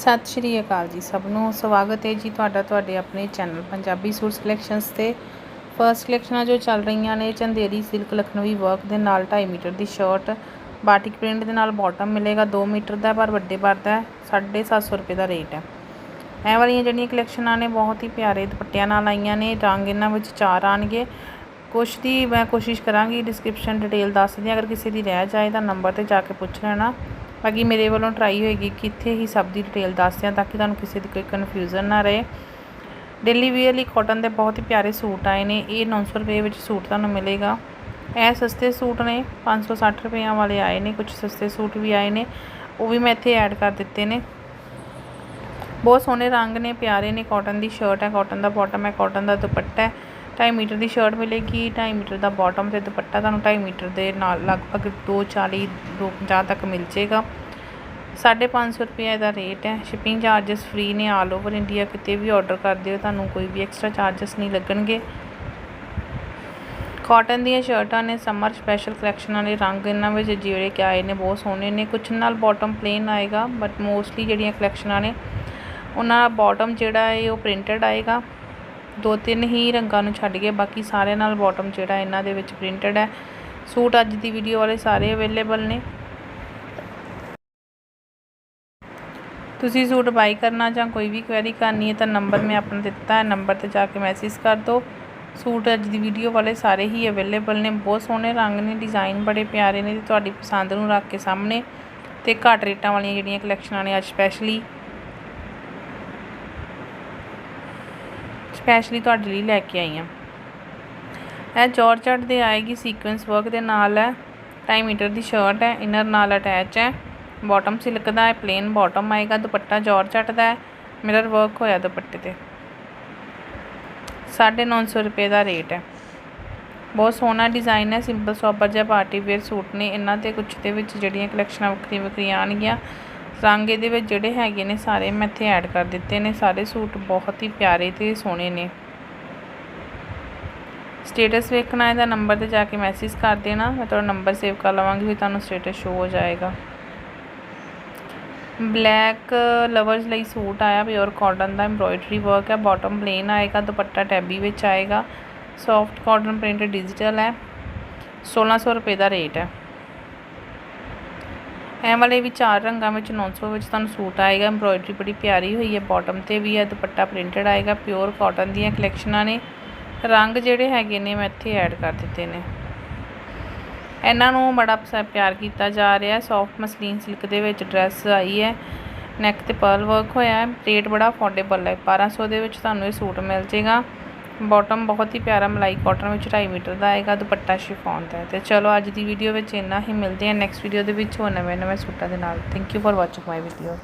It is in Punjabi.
ਸਤਿ ਸ਼੍ਰੀ ਅਕਾਲ ਜੀ ਸਭ ਨੂੰ। ਸਵਾਗਤ ਹੈ ਜੀ ਤੁਹਾਡਾ ਤੁਹਾਡੇ ਆਪਣੇ ਚੈਨਲ ਪੰਜਾਬੀ ਸੂਟ ਸਿਲੈਕਸ਼ਨਸ ਤੇ। ਫਰਸਟ ਕਲੈਕਸ਼ਨਾਂ ਜੋ ਚੱਲ ਰਹੀਆਂ ਨੇ ਚੰਦੇਰੀ ਸਿਲਕ ਲਖਨਵੀ ਵਰਕ ਦੇ ਨਾਲ 2.5 ਮੀਟਰ ਦੀ ਸ਼ਰਟ ਬਾਟਿਕ ਪ੍ਰਿੰਟ ਦੇ ਨਾਲ ਬਾਟਮ ਮਿਲੇਗਾ 2 ਮੀਟਰ ਦਾ ਪਰ ਵੱਡੇ ਪਰ ਦਾ ਹੈ, 750 ਰੁਪਏ ਦਾ ਰੇਟ ਹੈ। ਇਹ ਵਾਲੀਆਂ ਜਿਹੜੀਆਂ ਕਲੈਕਸ਼ਨਾਂ ਨੇ ਬਹੁਤ ਹੀ ਪਿਆਰੇ ਦੁਪੱਟਿਆਂ ਨਾਲ ਆਈਆਂ ਨੇ ਰੰਗ ਇਹਨਾਂ ਵਿੱਚ ਚਾਰ ਆਣਗੇ ਕੁਛ ਦੀ ਮੈਂ ਕੋਸ਼ਿਸ਼ ਕਰਾਂਗੀ ਡਿਸਕ੍ਰਿਪਸ਼ਨ ਡਿਟੇਲ ਦੱਸ ਦਿਆਂ ਅਗਰ ਕਿਸੇ ਦੀ ਰਹਿ ਜਾਏ ਤਾਂ ਨੰਬਰ ਤੇ ਜਾ ਕੇ ਪੁੱਛ ਲੈਣਾ। ਬਾਕੀ ਮੇਰੇ ਵੱਲੋਂ ਟਰਾਈ ਹੋਏਗੀ ਕਿ ਇੱਥੇ ਹੀ ਸਭ ਦੀ ਡਿਟੇਲ ਦੱਸ ਦਿਆਂ ਤਾਂ ਕਿ ਤੁਹਾਨੂੰ ਕਿਸੇ ਦੀ ਕੋਈ ਕਨਫਿਊਜ਼ਨ ਨਾ ਰਹੇ। ਡੇਲੀ ਵੇਅਰ ਲਈ ਕਾਟਨ ਦੇ ਬਹੁਤ ਹੀ ਪਿਆਰੇ ਸੂਟ ਆਏ ਨੇ। ਇਹ 900 ਰੁਪਏ ਵਿੱਚ ਸੂਟ ਤੁਹਾਨੂੰ ਮਿਲੇਗਾ। ਇਹ ਸਸਤੇ ਸੂਟ ਨੇ 560 ਰੁਪਈਆਂ ਵਾਲੇ ਆਏ ਨੇ ਕੁਝ ਸਸਤੇ ਸੂਟ ਵੀ ਆਏ ਨੇ। ਉਹ ਵੀ ਮੈਂ ਇੱਥੇ ਐਡ ਕਰ ਦਿੱਤੇ ਨੇ। ਬਹੁਤ ਸੋਹਣੇ ਰੰਗ ਨੇ, ਪਿਆਰੇ ਨੇ ਕਾਟਨ ਦੀ ਸ਼ਰਟ ਹੈ ਕਾਟਨ ਦਾ ਬਾਟਮ ਹੈ ਕਾਟਨ ਦਾ ਦੁਪੱਟਾ ਹੈ। ਢਾਈ ਮੀਟਰ ਦੀ ਸ਼ਰਟ ਮਿਲੇਗੀ, ਢਾਈ ਮੀਟਰ ਦਾ ਬੋਟਮ ਅਤੇ ਦੁਪੱਟਾ ਤੁਹਾਨੂੰ ਢਾਈ ਮੀਟਰ ਦੇ ਨਾਲ ਲਗਭਗ 240 250 ਤੱਕ ਮਿਲ ਜਾਵੇਗਾ ਸਾਢੇ ਪੰਜ ਸੌ ਰੁਪਇਆ ਇਹਦਾ ਰੇਟ ਹੈ। ਸ਼ਿਪਿੰਗ ਚਾਰजेस ਫਰੀ ਨੇ ਆਲ ਓਵਰ ਇੰਡੀਆ ਕਿਤੇ ਵੀ ਔਡਰ ਕਰਦੇ ਹੋ, ਤੁਹਾਨੂੰ ਕੋਈ ਵੀ ਐਕਸਟਰਾ ਚਾਰजेस ਨਹੀਂ ਲੱਗਣਗੇ। ਕਾਟਨ ਦੀਆਂ ਸ਼ਰਟਾਂ ਨੇ ਸਮਰ ਸਪੈਸ਼ਲ ਕਲੈਕਸ਼ਨ ਵਾਲੇ ਰੰਗ ਇਹਨਾਂ ਵਿੱਚ ਜਿਹੜੇ ਕਿ ਆਏ ਨੇ, ਬਹੁਤ ਸੋਹਣੇ ਨੇ। ਕੁਛ ਨਾਲ ਬੋਟਮ ਪਲੇਨ ਆਏਗਾ ਬਟ ਮੋਸਟਲੀ ਜਿਹੜੀਆਂ ਕਲੈਕਸ਼ਨਾਂ ਨੇ, ਉਹਨਾਂ ਦਾ ਬੋਟਮ ਜਿਹੜਾ ਹੈ, ਉਹ ਪ੍ਰਿੰਟਡ ਆਏਗਾ। ਦੋ ਤਿੰਨ ਹੀ ਰੰਗਾਂ ਨੂੰ ਛੱਡ ਕੇ ਬਾਕੀ ਸਾਰਿਆਂ ਨਾਲ ਬਾਟਮ ਜਿਹੜਾ ਇਹਨਾਂ ਦੇ ਵਿੱਚ ਪ੍ਰਿੰਟਡ ਹੈ। ਸੂਟ ਅੱਜ ਦੀ ਵੀਡੀਓ ਵਾਲੇ ਸਾਰੇ ਅਵੇਲੇਬਲ ਨੇ। ਤੁਸੀਂ ਸੂਟ ਬਾਈ ਕਰਨਾ ਜਾਂ ਕੋਈ ਵੀ ਕੁਐਰੀ ਕਰਨੀ ਹੈ ਤਾਂ ਨੰਬਰ ਮੈਂ ਆਪਣਾ ਦਿੱਤਾ ਹੈ। ਨੰਬਰ ਤੇ ਜਾ ਕੇ ਮੈਸੇਜ ਕਰ ਦਿਓ। ਸੂਟ ਅੱਜ ਦੀ ਵੀਡੀਓ ਵਾਲੇ ਸਾਰੇ ਹੀ ਅਵੇਲੇਬਲ ਨੇ। ਬਹੁਤ ਸੋਹਣੇ ਰੰਗ ਨੇ ਡਿਜ਼ਾਈਨ ਬੜੇ ਪਿਆਰੇ ਨੇ ਤੇ ਤੁਹਾਡੀ ਪਸੰਦ ਨੂੰ ਰੱਖ ਕੇ ਸਾਹਮਣੇ ਤੇ ਘੱਟ ਰੇਟਾਂ ਵਾਲੀਆਂ ਜਿਹੜੀਆਂ ਕਲੈਕਸ਼ਨਾਂ ਨੇ ਅੱਜ ਸਪੈਸ਼ਲੀ ਸਪੈਸ਼ਲੀ ਤੁਹਾਡੇ ਲਈ ਲੈ ਕੇ ਆਈ ਹਾਂ ਇਹ ਜੋਰਜਟ ਦੇ ਆਏਗੀ ਸੀਕੁਐਂਸ ਵਰਕ ਦੇ ਨਾਲ ਹੈ। 2.5 ਮੀਟਰ ਦੀ ਸ਼ਰਟ ਹੈ ਇਨਰ ਨਾਲ ਅਟੈਚ ਹੈ। ਬਾਟਮ ਸਿਲਕ ਦਾ ਹੈ ਪਲੇਨ ਬਾਟਮ ਆਏਗਾ, ਦੁਪੱਟਾ ਜੋਰਜਟ ਦਾ ਹੈ। ਮਿਰਰ ਵਰਕ ਹੋਇਆ ਦੁਪੱਟੇ ਤੇ। 950 ਰੁਪਏ ਦਾ ਰੇਟ ਹੈ। ਬਹੁਤ ਸੋਹਣਾ ਡਿਜ਼ਾਈਨ ਹੈ ਸਿੰਪਲ ਸੋਬਰ ਜਿਹਾ ਪਾਰਟੀ ਵੇਅਰ ਸੂਟ ਨੇ। ਇਹਨਾਂ ਤੇ ਕੁਝ ਦੇ ਵਿੱਚ ਜਿਹੜੀਆਂ ਕਲੈਕਸ਼ਨਾਂ ਵੱਖਰੀਆਂ ਵੱਖਰੀਆਂ ਆਣਗੀਆਂ ਰੰਗ ਇਹਦੇ ਵਿੱਚ ਜਿਹੜੇ ਹੈਗੇ ਨੇ ਸਾਰੇ ਮੈਂ ਇੱਥੇ ਐਡ ਕਰ ਦਿੱਤੇ ਨੇ, ਸਾਰੇ ਸੂਟ ਬਹੁਤ ਹੀ ਪਿਆਰੇ ਤੇ ਸੋਹਣੇ ਨੇ। ਸਟੇਟਸ ਵੇਖਣਾ, ਇਹਦਾ ਨੰਬਰ ਤੇ ਜਾ ਕੇ ਮੈਸੇਜ ਕਰ ਦੇਣਾ, ਮੈਂ ਤੁਹਾਡਾ ਨੰਬਰ ਸੇਵ ਕਰ ਲਵਾਂਗੀ, ਫਿਰ ਤੁਹਾਨੂੰ ਸਟੇਟਸ ਸ਼ੋ ਹੋ ਜਾਏਗਾ। ਬਲੈਕ ਲਵਰਸ ਲਈ ਸੂਟ ਆਇਆ ਪਿਓਰ ਕਾਟਨ ਦਾ ਐਮਬ੍ਰੋਇਡਰੀ ਵਰਕ ਹੈ ਬਾਟਮ ਪਲੇਨ ਆਏਗਾ, ਦੁਪੱਟਾ ਟੈਬੀ ਵਿੱਚ ਆਏਗਾ ਸੌਫਟ ਕਾਟਨ ਪ੍ਰਿੰਟ ਡਿਜੀਟਲ ਹੈ 1600 ਰੁਪਏ ਦਾ ਰੇਟ ਹੈ। ਐ ਵਾਲੇ ਵੀ ਚਾਰ ਰੰਗਾਂ ਵਿੱਚ 900 ਵਿੱਚ ਤੁਹਾਨੂੰ ਸੂਟ ਆਏਗਾ। ਐਮਬ੍ਰੋਇਡਰੀ ਬੜੀ ਪਿਆਰੀ ਹੋਈ ਹੈ। ਬਾਟਮ ਤੇ ਵੀ ਹੈ, ਦੁਪੱਟਾ ਪ੍ਰਿੰਟਡ ਆਏਗਾ। ਪਿਓਰ ਕਾਟਨ ਦੀਆਂ ਕਲੈਕਸ਼ਨਾਂ ਨੇ। ਰੰਗ ਜਿਹੜੇ ਹੈਗੇ ਨੇ ਮੈਂ ਇੱਥੇ ਐਡ ਕਰ ਦਿੱਤੇ ਨੇ। ਇਹਨਾਂ ਨੂੰ ਬੜਾ ਪਸੰਦ ਪਿਆਰ ਕੀਤਾ ਜਾ ਰਿਹਾ। ਹੈ ਸੌਫਟ ਮਸਲੀਨ ਸਿਲਕ ਦੇ ਵਿੱਚ ਡਰੈਸ ਆਈ ਹੈ। ਨੈਕ ਤੇ ਪਰਲ ਵਰਕ ਹੋਇਆ। ਹੈ ਰੇਟ ਬੜਾ ਅਫੋਰਡੇਬਲ ਹੈ। 1200 ਦੇ ਵਿੱਚ ਤੁਹਾਨੂੰ ਇਹ ਸੂਟ ਮਿਲ ਜੇਗਾ ਬਾਟਮ ਬਹੁਤ ਹੀ ਪਿਆਰਾ ਮਲਾਈ ਕਾਟਨ ਵਿੱਚ 2.5 ਮੀਟਰ ਦਾ ਆਏਗਾ, ਦੁਪੱਟਾ ਸ਼ਿਫੋਨ ਦਾ ਹੈ। ਤੇ ਚਲੋ ਅੱਜ ਦੀ ਵੀਡੀਓ ਵਿੱਚ ਇੰਨਾ ਹੀ, ਮਿਲਦੇ ਹਾਂ ਨੈਕਸਟ ਵੀਡੀਓ ਦੇ ਵਿੱਚ ਹੋਰ ਨਵੇਂ ਨਵੇਂ ਸੂਟਾਂ ਦੇ ਨਾਲ। Thank you for watching my video